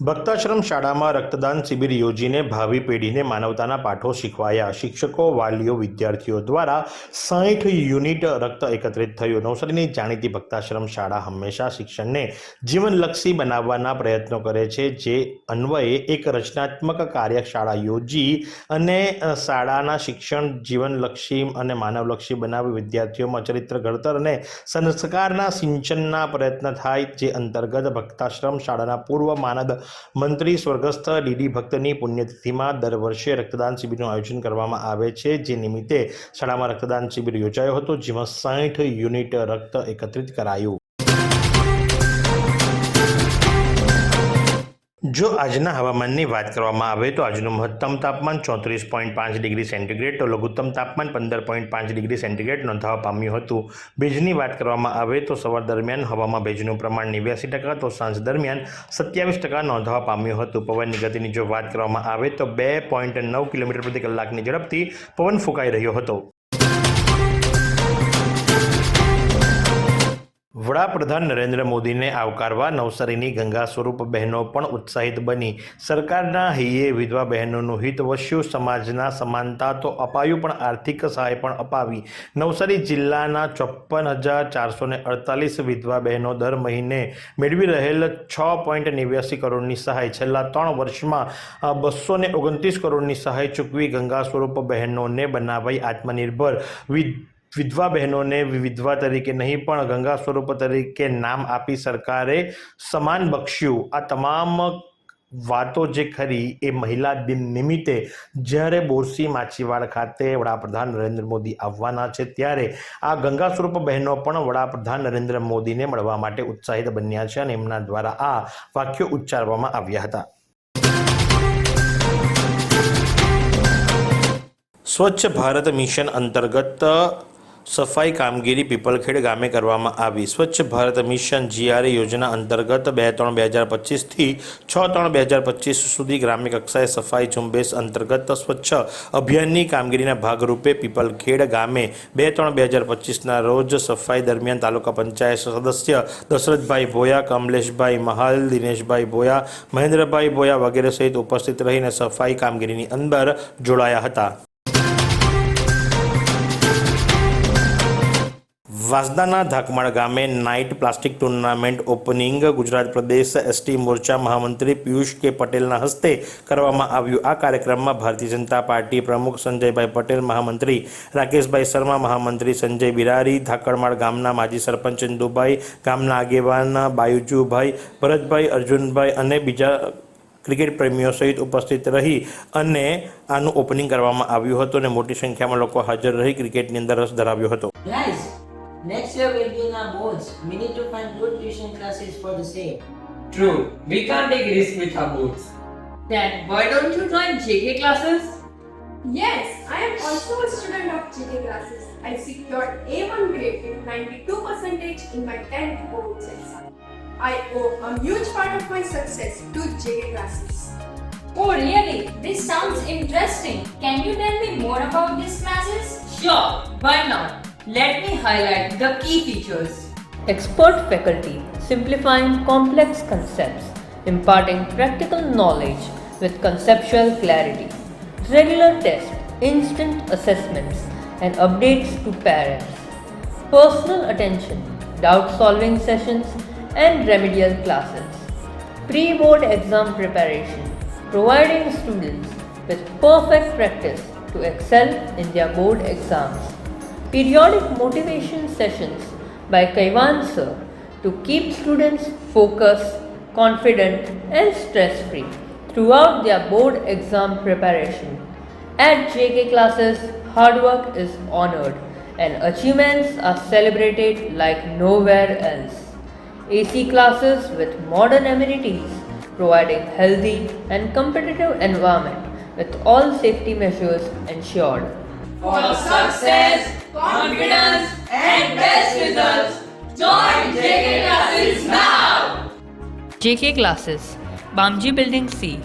ભક્તાશ્રમ શાળામાં રક્તદાન શિબિર યોજીને ભાવિ પેઢીને માનવતાના પાઠો શીખવાયા. શિક્ષકો, વાલીઓ, વિદ્યાર્થીઓ દ્વારા સાઠ યુનિટ રક્ત એકત્રિત થયું. નવસારીની જાણીતી ભક્તાશ્રમ શાળા હંમેશા શિક્ષણને જીવનલક્ષી બનાવવાના પ્રયત્નો કરે છે. જે અન્વયે એક રચનાત્મક કાર્યશાળા યોજી અને શાળાના શિક્ષણ જીવનલક્ષી અને માનવલક્ષી બનાવી વિદ્યાર્થીઓમાં ચરિત્ર ઘડતર અને સંસ્કારના સિંચનના પ્રયત્ન થાય. જે અંતર્ગત ભક્તાશ્રમ શાળાના પૂર્વ માનદ મંત્રી સ્વર્ગસ્થ ડીડી ભક્તની પુણ્યતિથિમાં દર વર્ષે રક્તદાન શિબિરનું આયોજન કરવામાં આવે છે. જે નિમિત્તે શાળામાં રક્તદાન શિબિર યોજાયો હતો, જેમાં સાઠ યુનિટ રક્ત એકત્રિત કરાયું. જો આજના હવામાનની વાત કરવામાં આવે તો આજનું મહત્તમ તાપમાન ચોત્રીસ પોઈન્ટ પાંચ ડિગ્રી સેન્ટીગ્રેડ, તો લઘુત્તમ તાપમાન પંદર પોઈન્ટ પાંચ ડિગ્રી સેન્ટીગ્રેડ નોંધાવા પામ્યું હતું. ભેજની વાત કરવામાં આવે તો સવાર દરમિયાન હવામાં ભેજનું પ્રમાણ નેવ્યાસી ટકા, તો સાંજ દરમિયાન સત્યાવીસ ટકા નોંધાવા પામ્યું હતું. પવનની ગતિની જો વાત કરવામાં આવે તો બે પોઈન્ટ નવ કિલોમીટર પ્રતિ કલાકની ઝડપથી પવન ફૂંકાઈ રહ્યો હતો. વડાપ્રધાન નરેન્દ્ર મોદીને આવકારવા નવસારીની ગંગા સ્વરૂપ બહેનો પણ ઉત્સાહિત બની. સરકારના હૈયે વિધવા બહેનોનું હિત વસ્યું, સમાજના સમાનતા તો અપાયું પણ આર્થિક સહાય પણ અપાવી. નવસારી જિલ્લાના ચોપ્પન હજાર ચારસો અડતાલીસ વિધવા બહેનો દર મહિને મેળવી રહેલ છ પોઈન્ટ નેવ્યાસી કરોડની સહાય. છેલ્લા ત્રણ વર્ષમાં બસો ઓગણત્રીસ કરોડની સહાય ચૂકવી ગંગા સ્વરૂપ બહેનોને બનાવાઈ આત્મનિર્ભર વિ વિધવા બહેનોને વિધવા તરીકે નહીં, પણ ગંગા સ્વરૂપ તરીકે નામ આપી સરકારે સમાન બક્ષ્યું. આ તમામ વાતો જે ખરી એ મહિલા દિન નિમિત્તે જ્યારે બોરસી માછીવાડ ખાતે વડાપ્રધાન નરેન્દ્ર મોદી આવવાના છે, ત્યારે આ ગંગા સ્વરૂપ બહેનો પણ વડાપ્રધાન નરેન્દ્ર મોદીને મળવા માટે ઉત્સાહિત બન્યા છે અને એમના દ્વારા આ વાક્યો ઉચ્ચારવામાં આવ્યા હતા. સ્વચ્છ ભારત મિશન અંતર્ગત સફાઈ કામગીરી પીપલખેડ ગામે કરવામાં આવી. સ્વચ્છ ભારત મિશન જીઆરએ યોજના અંતર્ગત બે ત્રણ બે હજાર પચીસથી છ ત્રણ બે હજાર પચીસ સુધી ગ્રામ્ય કક્ષાએ સફાઈ ઝુંબેશ અંતર્ગત સ્વચ્છ અભિયાનની કામગીરીના ભાગરૂપે પીપલખેડ ગામે બે ત્રણ બે હજાર પચીસના રોજ સફાઈ દરમિયાન તાલુકા પંચાયત સદસ્ય દશરથભાઈ ભોયા, કમલેશભાઈ મહાલ, દિનેશભાઈ ભોયા, મહેન્દ્રભાઈ ભોયા વગેરે સહિત ઉપસ્થિત રહીને સફાઈ કામગીરીની અંદર જોડાયા હતા. વાસદાના ધાકમાળ ગામે night plastic tournament opening Gujarat પ્રદેશ એસટી મોરચા મહામંત્રી પિયુષ કે પટેલના હસ્તે કરવામાં આવ્યું. આ કાર્યક્રમમાં ભારતીય જનતા પાર્ટી પ્રમુખ સંજયભાઈ પટેલ, મહામંત્રી રાકેશભાઈ શર્મા, મહામંત્રી સંજય બિરારી ધાકડમાળ ગામના માજી સરપંચ ચંદુભાઈ, ગામના આગેવાન બાયુજુભાઈ ભરતભાઈ, અર્જુનભાઈ અને બીજા ક્રિકેટ પ્રેમીઓ સહિત ઉપસ્થિત રહી અને આનું ઓપનિંગ કરવામાં આવ્યું હતું અને મોટી સંખ્યામાં લોકો હાજર રહી ક્રિકેટની અંદર રસ ધરાવ્યો હતો. Next year we'll be in our boards. We need to find good tuition classes for the same. True, we can't take risks with our boots. Then why don't you join JK classes? Yes, I am also a student of JK classes. I secured A1 grade with 92% in my 10th boards exam. I owe a huge part of my success to JK classes. Oh, really? This sounds interesting. Can you tell me more about these classes? Sure, why not? Let me highlight the key features. Expert faculty simplifying complex concepts, imparting practical knowledge with conceptual clarity, regular tests, instant assessments, and updates to parents, personal attention, doubt solving sessions, and remedial classes, pre board exam preparation, providing students with perfect practice to excel in their board exams periodic motivation sessions by Kaivan sir to keep students focused, confident and stress free throughout their board exam preparation. At JK classes, hard work is honored and achievements are celebrated like nowhere else. AC classes with modern amenities providing healthy and competitive environment with all safety measures ensured. For success, confidence, and best results, join JK classes now. JK Classes, Bamji Building C,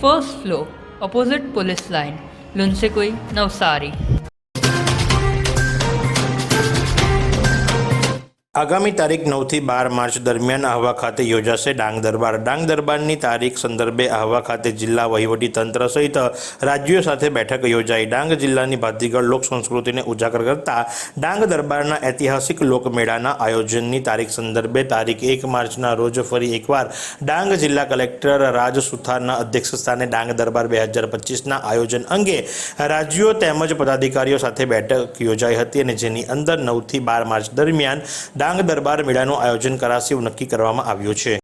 first floor, opposite police line, Lunsekoi, Navsari. આગામી તારીખ નવથી બાર March દરમિયાન આહવા ખાતે યોજાશે ડાંગ દરબાર. ડાંગ દરબારની તારીખ સંદર્ભે આહવા ખાતે જિલ્લા વહીવટી સહિત રાજ્યો સાથે બેઠક યોજાઈ. ડાંગ જિલ્લાની ભાતીગળ લોક સંસ્કૃતિને ઉજાગર કરતા ડાંગ દરબારના ઐતિહાસિક લોકમેળાના આયોજનની તારીખ સંદર્ભે તારીખ એક માર્ચના રોજ ફરી એકવાર ડાંગ જિલ્લા કલેક્ટર રાજ સુથારના અધ્યક્ષસ્થાને ડાંગ દરબાર બે હજાર પચીસના આયોજન અંગે રાજ્યો તેમજ પદાધિકારીઓ સાથે બેઠક યોજાઈ હતી અને જેની અંદર નવથી બાર માર્ચ દરમિયાન ડાંગ દરબાર મેળાનું આયોજન કરાશે એવું નક્કી કરવામાં આવ્યું છે.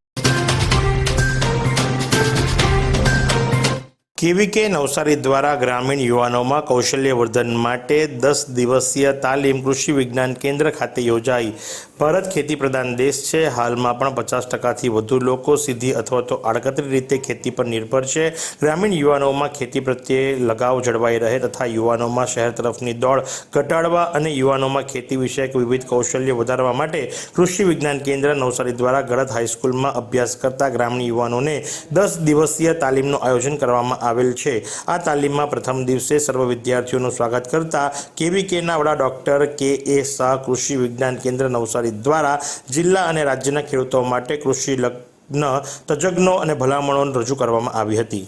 કેવીકે નવસારી દ્વારા ગ્રામીણ યુવાનોમાં કૌશલ્યવર્ધન માટે દસ દિવસીય તાલીમ કૃષિ વિજ્ઞાન કેન્દ્ર ખાતે યોજાઈ ભારત ખેતી પ્રધાન દેશ છે. હાલમાં પણ પચાસ ટકાથી વધુ લોકો સીધી અથવા તો આડકતરી રીતે ખેતી પર નિર્ભર છે. ગ્રામીણ યુવાનોમાં ખેતી પ્રત્યે લગાવ જળવાઈ રહે તથા યુવાનોમાં શહેર તરફની દોડ ઘટાડવા અને યુવાનોમાં ખેતી વિષયક વિવિધ કૌશલ્ય વધારવા માટે કૃષિ વિજ્ઞાન કેન્દ્ર નવસારી દ્વારા ગળત હાઈસ્કૂલમાં અભ્યાસ કરતા ગ્રામીણ યુવાનોને દસ દિવસીય તાલીમનું આયોજન કરવામાં આવેલ છે. આ તાલીમમાં પ્રથમ દિવસે સર્વ વિદ્યાર્થીઓનું સ્વાગત કરતા કેવીકેના વડા ડોક્ટર કે એ શાહ કૃષિ વિજ્ઞાન કેન્દ્ર નવસારી દ્વારા જિલ્લા અને રાજ્યના ખેડૂતો માટે કૃષિ લગ્ન, તજજ્ઞો અને ભલામણો રજૂ કરવામાં આવી હતી.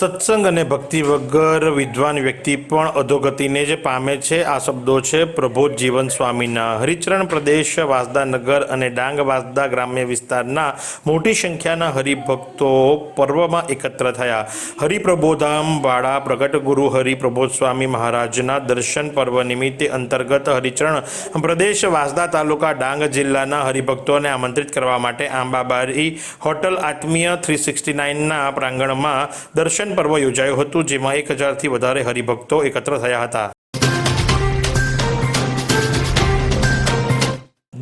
સત્સંગ અને ભક્તિ વગર વિદ્વાન વ્યક્તિ પણ અધોગતિને જ પામે છે. આ શબ્દો છે પ્રબોધ જીવન સ્વામીના હરિચરણ પ્રદેશ વાસદાનગર અને ડાંગ વાસદા ગ્રામ્ય વિસ્તારના મોટી સંખ્યાના હરિભક્તો પર્વમાં એકત્ર થયા. હરિપ્રબોધામ વાળા પ્રગટ ગુરુ હરિપ્રબોધ સ્વામી મહારાજના દર્શન પર્વ નિમિત્તે અંતર્ગત હરિચરણ પ્રદેશ, વાસદા તાલુકા, ડાંગ જિલ્લાના હરિભક્તોને આમંત્રિત કરવા માટે Ambabari hotel Atmiya three sixty નાઇનના પ્રાંગણમાં દર્શન પર્વ યોજાયું હતું જેમાં એક હજારથી વધારે હરિભક્તો એકત્ર થયા હતા.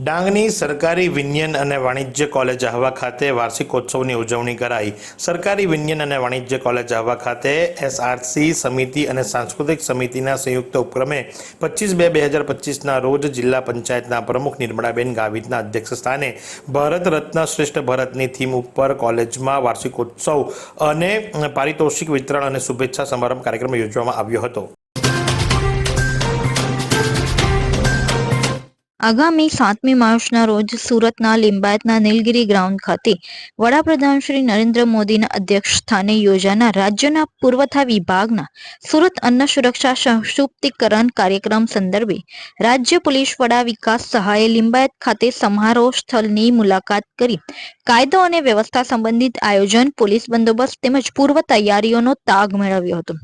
ડાંગની સરકારી વિજ્ઞાન અને વાણિજ્ય કોલેજ આહવા ખાતે વાર્ષિકોત્સવની ઉજવણી કરાઈ. સરકારી વિજ્ઞાન અને વાણિજ્ય કોલેજ આહવા ખાતે એસઆરસી સમિતિ અને સાંસ્કૃતિક સમિતિના સંયુક્ત ઉપક્રમે પચીસ બે બે હજાર પચીસના રોજ જિલ્લા પંચાયતના પ્રમુખ નિર્મળાબેન ગાવિતના અધ્યક્ષ સ્થાને ભારત રત્ન શ્રેષ્ઠ ભારતની થીમ ઉપર કોલેજમાં વાર્ષિકોત્સવ અને પારિતોષિક વિતરણ અને શુભેચ્છા સમારંભ કાર્યક્રમ યોજવામાં આવ્યો હતો. આગામી સાતમી માર્ચના રોજ સુરતના લિંબાયતના નીલગિરી ગ્રાઉન્ડ ખાતે વડાપ્રધાન શ્રી નરેન્દ્ર મોદીના અધ્યક્ષ સ્થાને યોજાનાર રાજ્યના પુરવઠા વિભાગના સુરત અન્ન સુરક્ષા સશક્તિકરણ કાર્યક્રમ સંદર્ભે રાજ્ય પોલીસ વડા વિકાસ સહાયે લિંબાયત ખાતે સમારોહ સ્થળની મુલાકાત કરી કાયદો અને વ્યવસ્થા સંબંધિત આયોજન, પોલીસ બંદોબસ્ત તેમજ પૂર્વ તૈયારીઓનો તાગ મેળવ્યો હતો.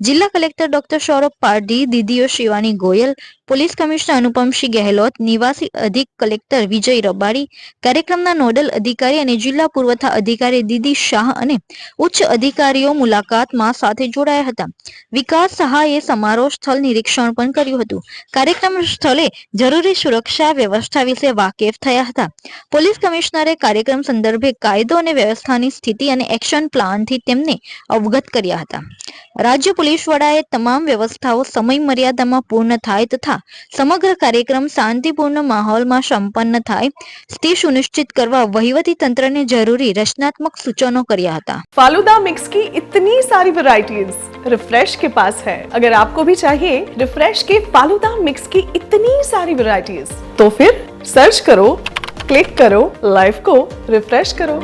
જિલ્લા કલેક્ટર ડોક્ટર સૌરભ પારડી દીદીઓ શિવાની ગોયલ, પોલીસ કમિશનર અનુપમસિંહ ગેહલોત, નિવાસી અધિક કલેક્ટર વિજય રબારી કાર્યક્રમના નોડલ અધિકારી અને જિલ્લા પુરવઠા અધિકારી દીદી શાહ અને ઉચ્ચ અધિકારીઓ મુલાકાતમાં સાથે જોડાયા હતા. વિકાસ સહાયે સમારોહ સ્થળ નિરીક્ષણ પણ કર્યું હતું. કાર્યક્રમ સ્થળે જરૂરી સુરક્ષા વ્યવસ્થા વિશે વાકેફ થયા હતા. પોલીસ કમિશનરે કાર્યક્રમ સંદર્ભે કાયદો અને વ્યવસ્થાની સ્થિતિ અને એક્શન પ્લાનથી તેમને અવગત કર્યા હતા. રાજ્ય પોલીસ વડાએ તમામ વ્યવસ્થાઓ સમય મર્યાદામાં પૂર્ણ થાય તથા સમગ્ર કાર્યક્રમ શાંતિપૂર્ણ માહોલમાં સંપન્ન થાય તે સુનિશ્ચિત કરવા વહીવટી તંત્રને જરૂરી રચનાત્મક સૂચનો કર્યા હતા फालूदा मिक्स की इतनी सारी वैरायटीज रिफ्रेश के पास है अगर आपको भी चाहिए रिफ्रेश के फालूदा मिक्स की इतनी सारी वैरायटीज तो फिर सर्च करो क्लिक करो लाइफ को रिफ्रेश करो